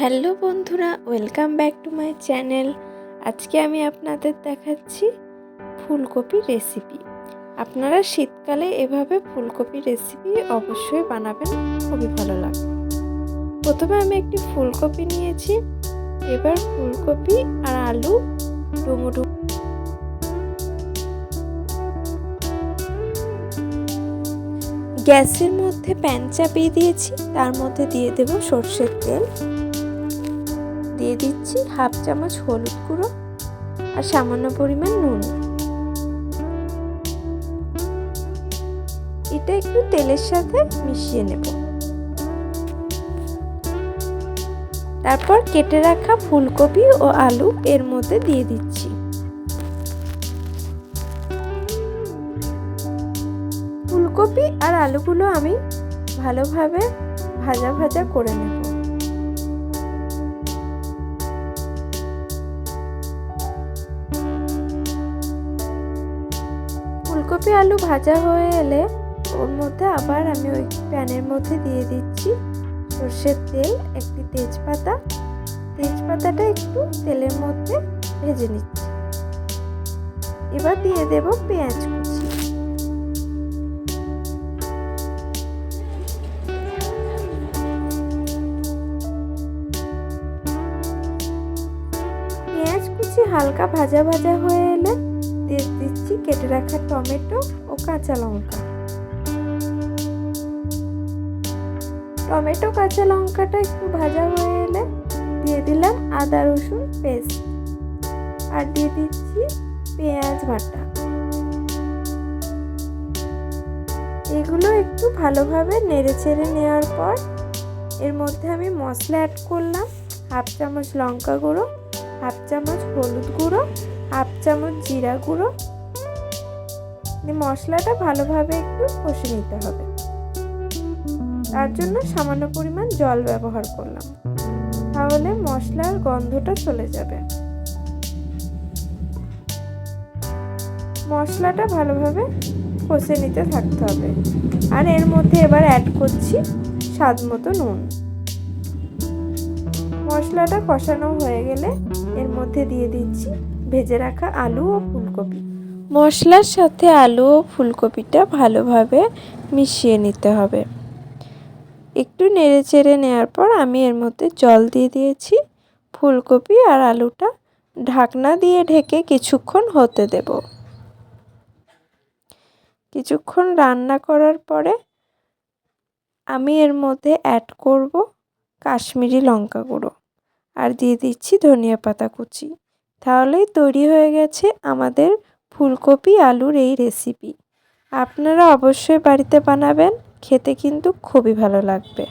Hello বন্ধুরা, welcome back to my channel. আজকে আমি আপনাদের দেখাচ্ছি ফুলকপি রেসিপি। আপনারা শীতকালে এভাবে ফুলকপি রেসিপি অবশ্যই বানাবেন, খুবই ভালো লাগবে প্রথমে আমি একটি ফুলকপি নিয়েছি। এবার ফুলকপি আর আলু ডুমো। গ্যাসের মধ্যে প্যান চাপিয়ে দিয়েছি, তার মধ্যে দিয়ে দেব সর্ষের তেল। দিয়ে দিচ্ছি হাফ চামচ হলুদ গুঁড়ো আর সামান্য পরিমাণ নুন। এটা একটু তেলের সাথে মিশিয়ে নেব। তারপর কেটে রাখা ফুলকপি ও আলু এর মধ্যে দিয়ে দিচ্ছি। ফুলকপি আর আলুগুলো আমি ভালোভাবে ভাজা ভাজা করে নেব। ফুলকপি আলু ভাজা হয়ে এলে ওর মধ্যে আবার আমি ওই প্যানের মধ্যে দিয়ে দিচ্ছি সর্ষের তেল, একটি তেজপাতা। তেজপাতাটা একটু তেলের মধ্যে ভেজে নিচ্ছি। এবার দিয়ে দেব পেঁয়াজ কুচি। পেঁয়াজ কুচি হালকা ভাজা ভাজা হয়ে এলে দিয়ে কেটে রাখা টমেটো ও কাঁচা লঙ্কা। টমেটো, কাঁচা লঙ্কাটা একটু ভাজা হয়ে এলে দিয়ে দিলাম আদা, রসুন পেস্ট। আর দিয়ে দিচ্ছি পেঁয়াজ বাটা। এগুলো একটু ভালোভাবে নেড়ে চেড়ে নেওয়ার পর এর মধ্যে আমি মশলা অ্যাড করলাম হাফ চামচ লঙ্কা গুঁড়ো, হাফ চামচ হলুদ গুঁড়ো, হাফ চামচ জিরা গুঁড়ো মশলাটা ভালোভাবে একটু কষে নিতে হবে। তার জন্য সামান্য পরিমাণ জল ব্যবহার করলাম। তাহলে মশলার গন্ধটা চলে যাবে। মশলাটা ভালোভাবে কষে নিতে থাকতে হবে। আর এর মধ্যে এবার অ্যাড করছি স্বাদ মতো নুন। মশলাটা কষানো হয়ে গেলে এর মধ্যে দিয়ে দিচ্ছি ভেজে রাখা আলু ও ফুলকপি। মশলার সাথে আলু ও ফুলকপিটা ভালোভাবে মিশিয়ে নিতে হবে। একটু নেড়ে চেড়ে নেওয়ার পর আমি এর মধ্যে জল দিয়ে দিয়েছি। ফুলকপি আর আলুটা ঢাকনা দিয়ে ঢেকে কিছুক্ষণ হতে দেব। কিছুক্ষণ রান্না করার পরে আমি এর মধ্যে অ্যাড করব কাশ্মীরি লঙ্কা গুঁড়ো আর দিয়ে দিচ্ছি ধনিয়া পাতা কুচি। তাহলেই তৈরি হয়ে গেছে আমাদের ফুলকপি আলুর এই রেসিপি আপনারা অবশ্যই বাড়িতে বানাবেন খেতে কিন্তু খুবই ভালো লাগবে।